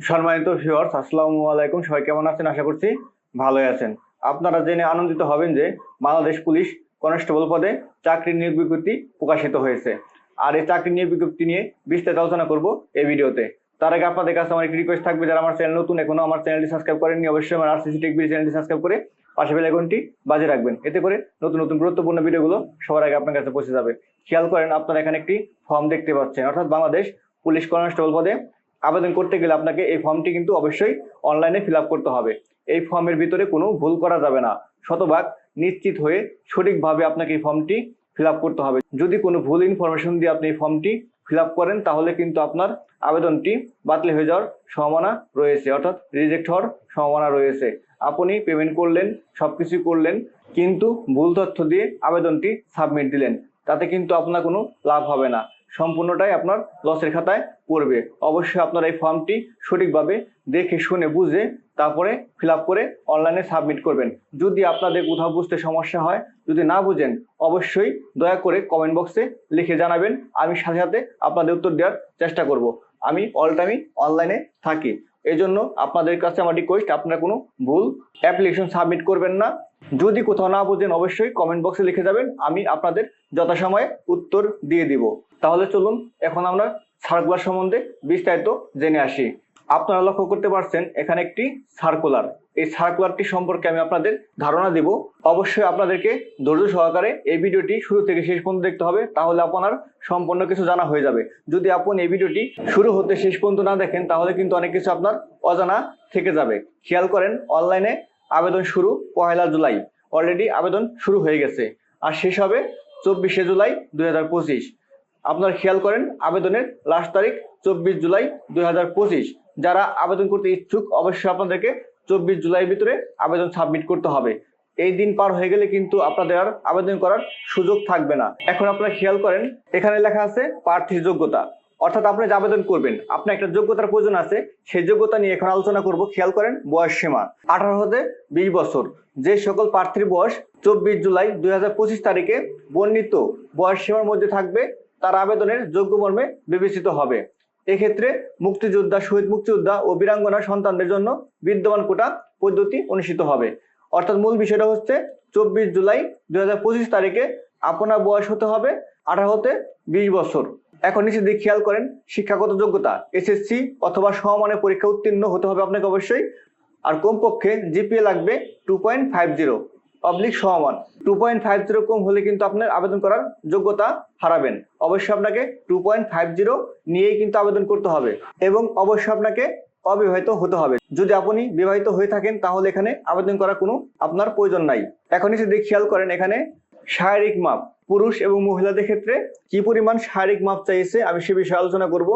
সম্মানিত ভিউয়ার্স আসসালামু আলাইকুম। সবাই কেমন আছেন? আশা করছি ভালোই আছেন। আপনারা জেনে আনন্দিত হবেন যে বাংলাদেশ পুলিশ কনস্টেবল পদে চাকরির নিয়োগ বিজ্ঞপ্তি প্রকাশিত হয়েছে। আর এই চাকরির নিয়োগ বিজ্ঞপ্তি নিয়ে বিস্তারিত আলোচনা করব এই ভিডিওতে। তার আগে আপনাদের কাছে আমার একটি রিকোয়েস্ট থাকবে, যারা আমার চ্যানেল নতুন, এখনও আমার চ্যানেলটি সাবস্ক্রাইব করেননি, অবশ্যই আমার আরসিসি টেকবির চ্যানেলটি সাবস্ক্রাইব করে পাশে বেল আইকনটি বাজে রাখবেন। এতে করে নতুন নতুন গুরুত্বপূর্ণ ভিডিওগুলো সবার আগে আপনার কাছে পৌঁছে যাবে। খেয়াল করেন, আপনারা এখানে একটি ফর্ম দেখতে পাচ্ছেন। অর্থাৎ বাংলাদেশ পুলিশ কনস্টেবল পদে আবেদন করতে গেলে আপনাকে এই ফর্মটি কিন্তু অবশ্যই অনলাইনে ফিল করতে হবে। এই ফর্মের ভিতরে কোনো ভুল করা যাবে না। শতভাগ নিশ্চিত হয়ে সঠিকভাবে আপনাকে এই ফর্মটি ফিল করতে হবে। যদি কোনো ভুল ইনফরমেশন দিয়ে আপনি এই ফর্মটি ফিল করেন, তাহলে কিন্তু আপনার আবেদনটি বাতিল হয়ে যাওয়ার সম্ভাবনা রয়েছে। অর্থাৎ রিজেক্ট হওয়ার সম্ভাবনা রয়েছে। আপনি পেমেন্ট করলেন, সবকিছু করলেন, কিন্তু ভুল তথ্য দিয়ে আবেদনটি সাবমিট দিলেন। তাতে কিন্তু আপনার কোনো লাভ হবে না। সম্পূর্ণটাই আপনার লসের খাতায় পড়বে। অবশ্যই আপনার এই ফর্মটি সঠিকভাবে দেখে, শুনে, বুঝে, তারপরে ফিল করে অনলাইনে সাবমিট করবেন। যদি আপনাদের কোথাও বুঝতে সমস্যা হয়, যদি না বুঝেন, অবশ্যই দয়া করে কমেন্ট বক্সে লিখে জানাবেন। আমি সাথে সাথে আপনাদের উত্তর দেওয়ার চেষ্টা করব। আমি অল টাইমই অনলাইনে থাকি। এই জন্য আপনাদের কাছে আমার রিকোয়েস্ট আপনারা কোনো ভুল অ্যাপ্লিকেশন সাবমিট করবেন না। যদি কোথাও না বুঝেন, অবশ্যই কমেন্ট বক্সে লিখে যাবেন। আমি আপনাদের যথাসময়ে উত্তর দিয়ে দিব। তাহলে চলুন এখন আমরা সার্কুলার সম্বন্ধে বিস্তারিত জেনে আসি। আপনারা লক্ষ্য করতে পারছেন, এখানে একটি সার্কুলার এই সার্কুলারটি সম্পর্কে আমি আপনাদের ধারণা দিব। অবশ্যই আপনাদেরকে ধৈর্য সহকারে এই ভিডিওটি শুরু থেকে শেষ পর্যন্ত দেখতে হবে, তাহলে আপনার সম্পূর্ণ কিছু জানা হয়ে যাবে। যদি আপনি এই ভিডিওটি শুরু হতে শেষ পর্যন্ত না দেখেন, তাহলে কিন্তু অনেক কিছু আপনার অজানা থেকে যাবে। খেয়াল করেন অনলাইনে আবেদন শুরু পহেলা জুলাই। অলরেডি আবেদন শুরু হয়ে গেছে। আর শেষ হবে চব্বিশে জুলাই দুই হাজার পঁচিশ। আপনারা খেয়াল করেন, আবেদনের লাস্ট তারিখ চব্বিশ জুলাই দুই হাজার পঁচিশ। যারা আবেদন করতে ইচ্ছুক, অবশ্যই আপনাদেরকে চব্বিশ জুলাই ভিতরে আবেদন সাবমিট করতে হবে। এই দিন পার হয়ে গেলে কিন্তু আপনাদের আর আবেদন করার সুযোগ থাকবে না। এখন আপনারা খেয়াল করেন, এখানে লেখা আছে প্রার্থীর যোগ্যতা। অর্থাৎ আপনি যে আবেদন করবেন আপনার একটা যোগ্যতার প্রয়োজন আছে, সেই যোগ্যতা নিয়ে এখন আলোচনা করব। খেয়াল করেন, বয়স সীমা, আঠারো হতে বিশ বছর। যে সকল প্রার্থীর বয়স চব্বিশ জুলাই দুই হাজার পঁচিশ তারিখে বর্ণিত, বয়স সীমার মধ্যে থাকবে তার আবেদনের যোগ্য মর্মে বিবেচিত হবে। এক্ষেত্রে মুক্তিযোদ্ধা, শহীদ মুক্তিযোদ্ধা ও বীরাঙ্গনা সন্তানদের জন্য বিদ্যমান কোটা পদ্ধতি অনুষ্ঠিত হবে। অর্থাৎ মূল বিষয়টা হচ্ছে চব্বিশ জুলাই দু হাজার পঁচিশ তারিখে আপনার বয়স হতে হবে আঠারো হতে বিশ বছর। এখন নিচে দিকে খেয়াল করেন, শিক্ষাগত যোগ্যতা, এসএসসি অথবা সমমানের পরীক্ষা উত্তীর্ণ হতে হবে আপনাকে অবশ্যই। আর কমপক্ষে জিপিএ লাগবে two point five zero oblique সমান টু পয়েন্ট ফাইভ জিরো কম হলে কিন্তু আপনার আবেদন করার যোগ্যতা হারাবেন। অবশ্যই আপনাকে টু পয়েন্ট ফাইভ জিরো নিয়েই কিন্তু আবেদন করতে হবে এবং অবশ্যই আপনাকে অবিবাহিত হতে হবে। যদি আপনি বিবাহিত হয়ে থাকেন, তাহলে এখানে আবেদন করার কোনো আপনার প্রয়োজন নাই। এখন দিয়ে খেয়াল করেন এখানে শারীরিক মাপ। পুরুষ এবং মহিলাদের ক্ষেত্রে কি পরিমাণ শারীরিক মাপ চাইছে, আমি সে বিষয়ে আলোচনা করব।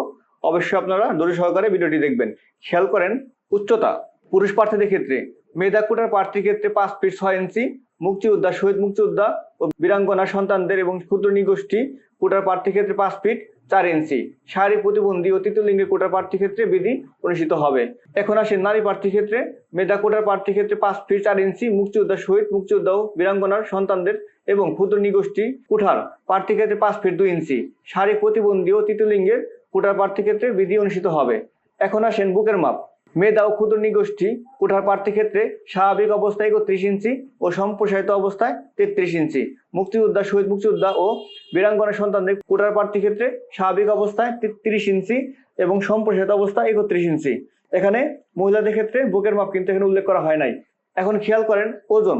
অবশ্যই আপনারা ধৈর্য সহকারে ভিডিওটি দেখবেন। খেয়াল করেন, উচ্চতা। পুরুষ প্রার্থীদের ক্ষেত্রে মেধা কোটার প্রার্থীর ক্ষেত্রে পাঁচ ফিট ছয় ইঞ্চি, মুক্তিযোদ্ধা শহীদ মুক্তিযোদ্ধা ও বীরাঙ্গনা সন্তানদের এবং ক্ষুদ্র নিগোষ্ঠী কোটার প্রার্থীর ক্ষেত্রে পাঁচ ফিট চার ইঞ্চি। শারীরিক প্রতিবন্ধী ও তৃতীয় লিঙ্গের কোটার প্রার্থীর ক্ষেত্রে বিধি অনুষ্ঠিত হবে। এখন আসেন নারী প্রার্থীর ক্ষেত্রে মেধা কোটার প্রার্থীর ক্ষেত্রে পাঁচ ফিট চার ইঞ্চি, মুক্তিযোদ্ধা শহীদ মুক্তিযোদ্ধা ও বীরাঙ্গনার সন্তানদের এবং ক্ষুদ্র নিগোষ্ঠী কুঠার প্রার্থীর ক্ষেত্রে পাঁচ ফিট দুই ইঞ্চি। শারীরিক প্রতিবন্ধী ও তৃতীয় লিঙ্গের কোটার প্রার্থীর ক্ষেত্রে বিধি অনুষ্ঠিত হবে। এখন আসেন বুকের মাপ। মেধা ও ক্ষুদ্র নিগোষ্ঠী কোঠার প্রার্থী ক্ষেত্রে স্বাভাবিক অবস্থায় একত্রিশ ইঞ্চি ও সম্প্রসারিত অবস্থায় তেত্রিশ ইঞ্চি। মুক্তিযোদ্ধা শহীদ মুক্তিযোদ্ধা ও বীরাঙ্গনা সন্তানদের কোটার প্রার্থী ক্ষেত্রে স্বাভাবিক অবস্থায় তিরিশ ইঞ্চি এবং সম্প্রসারিত অবস্থায় একত্রিশ ইঞ্চি। এখানে মহিলাদের ক্ষেত্রে বুকের মাপ কিন্তু এখানে উল্লেখ করা হয় নাই। এখন খেয়াল করেন, ওজন,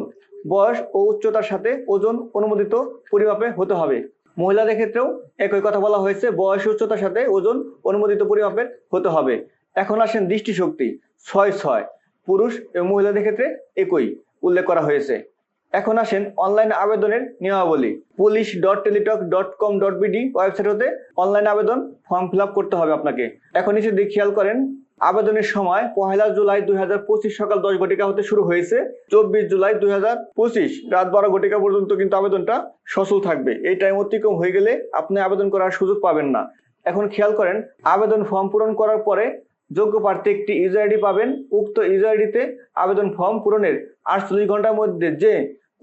বয়স ও উচ্চতার সাথে ওজন অনুমোদিত পরিমাপে হতে হবে। মহিলাদের ক্ষেত্রেও একই কথা বলা হয়েছে, বয়স উচ্চতার সাথে ওজন অনুমোদিত পরিমাপের হতে হবে। এখন আসেন দৃষ্টিশক্তি, ছয় ছয়। পুরুষ এবং মহিলাদের ক্ষেত্রে একই, উল্লেখ করা হয়েছে। এখন আসেন অনলাইন আবেদনের নিয়মাবলী। Police dot Teletalk dot com dot BD website হতে অনলাইন আবেদন ফর্ম ফিল করতে হবে আপনাকে। এখন নিচে দিকে খেয়াল করেন, আবেদনের সময় পহেলা জুলাই দুই হাজার পঁচিশ সকাল দশ ঘটিকা হতে শুরু হয়েছে। চব্বিশ জুলাই দুই হাজার পঁচিশ রাত বারো ঘটিকা পর্যন্ত কিন্তু আবেদনটা সচল থাকবে। এই টাইম অতিক্রম হয়ে গেলে আপনি আবেদন করার সুযোগ পাবেন না। এখন খেয়াল করেন, আবেদন ফর্ম পূরণ করার পরে যোগ্য প্রার্থী একটি ইউজার আইডি পাবেন। উক্ত ইউজার আইডিতে আবেদন ফর্ম পূরণের আটচল্লিশ ঘণ্টার মধ্যে যে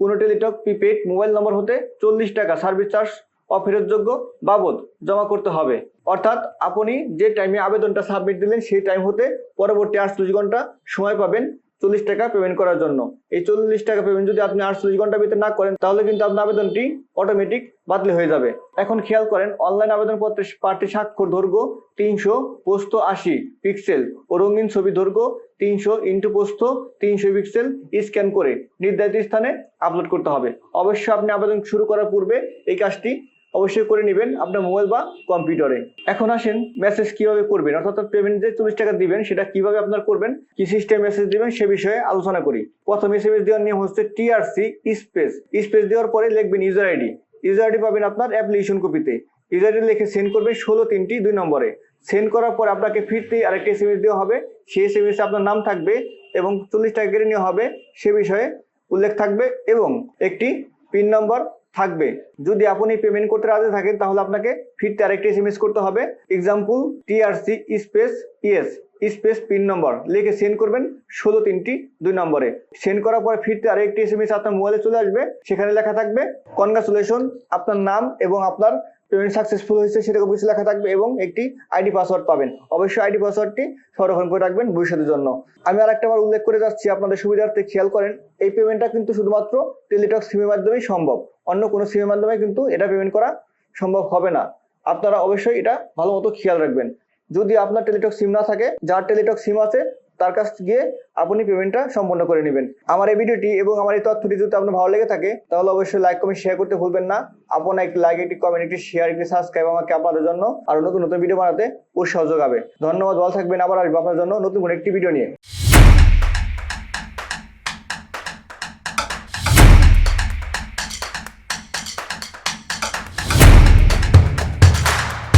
কোনো টেলিটক প্রিপেড মোবাইল নম্বর হতে চল্লিশ টাকা সার্ভিস চার্জ অফেরতযোগ্য বাবদ জমা করতে হবে। অর্থাৎ আপনি যে টাইমে আবেদনটা সাবমিট দিলেন, সেই টাইম হতে পরবর্তী আটচল্লিশ ঘণ্টা সময় পাবেন। চল্লিশ টাকা পেমেন্ট করার জন্য। এই চল্লিশ টাকা পেমেন্ট যদি আপনি আটচল্লিশ ঘণ্টার ভিতরে না করেন, তাহলে কিন্তু আপনার আবেদনটি অটোমেটিক বাতিল হয়ে যাবে। এখন খেয়াল করেন অনলাইন আবেদনপত্রের পার্টি স্বাক্ষর দৈর্ঘ্য তিনশো পোস্ত আশি পিক্সেল ও রঙিন ছবি দৈর্ঘ্য তিনশো ইন্টু পোস্ত তিনশো পিক্সেল স্ক্যান করে নির্ধারিত স্থানে আপলোড করতে হবে। অবশ্যই আপনি আবেদন শুরু করার পূর্বে এই কাজটি অবশ্যই করে নেবেন আপনার মোবাইল বা কম্পিউটারে। এখন আসেন মেসেজ কীভাবে করবেন? অর্থাৎ পেমেন্ট যে চল্লিশ টাকা দিবেন, সেটা কীভাবে আপনার করবেন? কি সিস্টেম মেসেজ দিবেন, সে বিষয়ে আলোচনা করি। প্রথম এসএমএস দেওয়ার নিয়ম হচ্ছে টিআরসি স্পেস স্পেস দেওয়ার পরে লিখবেন ইউজার আইডি ইউজার আইডি পাবেন আপনার অ্যাপ্লিকেশন কপিতে ইউজার আইডি লিখে সেন্ড করবেন ষোলো তিনটি দুই নম্বরে। সেন্ড করার পর আপনাকে ফিরতে আরেকটি এসএমএস দেওয়া হবে। সেই এসএমএস আপনার নাম থাকবে এবং চল্লিশ টাকা কেটে নেওয়া হবে। সে বিষয়ে উল্লেখ থাকবে এবং একটি পিন নম্বর থাকবে। যদি আপনি পেমেন্ট করতে রাজি থাকেন, তাহলে আপনাকে ফিরতে আরেকটি এসএমএস করতে হবে। Example TRC space ES space PIN number লিখে সেন্ড করবেন ষোলো তিনটি দুই নম্বরে। সেন্ড করার পরে ফিরতে আরেকটি এসএমএস আপনার মোবাইলে চলে আসবে। সেখানে লেখা থাকবে কনগ্রাচুলেশন আপনার নাম এবং আপনার পেমেন্ট সাকসেসফুল হয়েছে, সেরকম কিছু লেখা থাকবে এবং একটি আইডি পাসওয়ার্ড পাবেন। অবশ্যই আইডি পাসওয়ার্ডটি সংরক্ষণ করে রাখবেন ভবিষ্যতের জন্য। আমি আর একটা উল্লেখ করে যাচ্ছি, আপনাদের সুবিধার্থে খেয়াল করেন, এই পেমেন্টটা কিন্তু শুধুমাত্র টেলিটক সিমের মাধ্যমেই সম্ভব। অন্য কোনো সিমের মাধ্যমে কিন্তু এটা পেমেন্ট করা সম্ভব হবে না। আপনারা অবশ্যই এটা ভালো মতো খেয়াল রাখবেন। যদি আপনার টেলিটক সিম না থাকে, যার টেলিটক সিম আছে তার কাছ গিয়ে আপনি পেমেন্টটা সম্পন্ন করে নেবেন। আমার এই ভিডিওটি এবং আমার এই তথ্যটি যদি আপনার ভালো লেগে থাকে, তাহলে অবশ্যই লাইক কমেন্ট শেয়ার করতে ভুলবেন না। আপনার একটি লাইক একটি কমেন্ট একটি শেয়ার একটি সাবস্ক্রাইব আমাকে আপনাদের জন্য আরও নতুন নতুন ভিডিও বানাতে উৎসাহ যোগাবে। ধন্যবাদ, ভালো থাকবেন। আবার আসব আপনার জন্য নতুন কোনো একটি ভিডিও নিয়ে।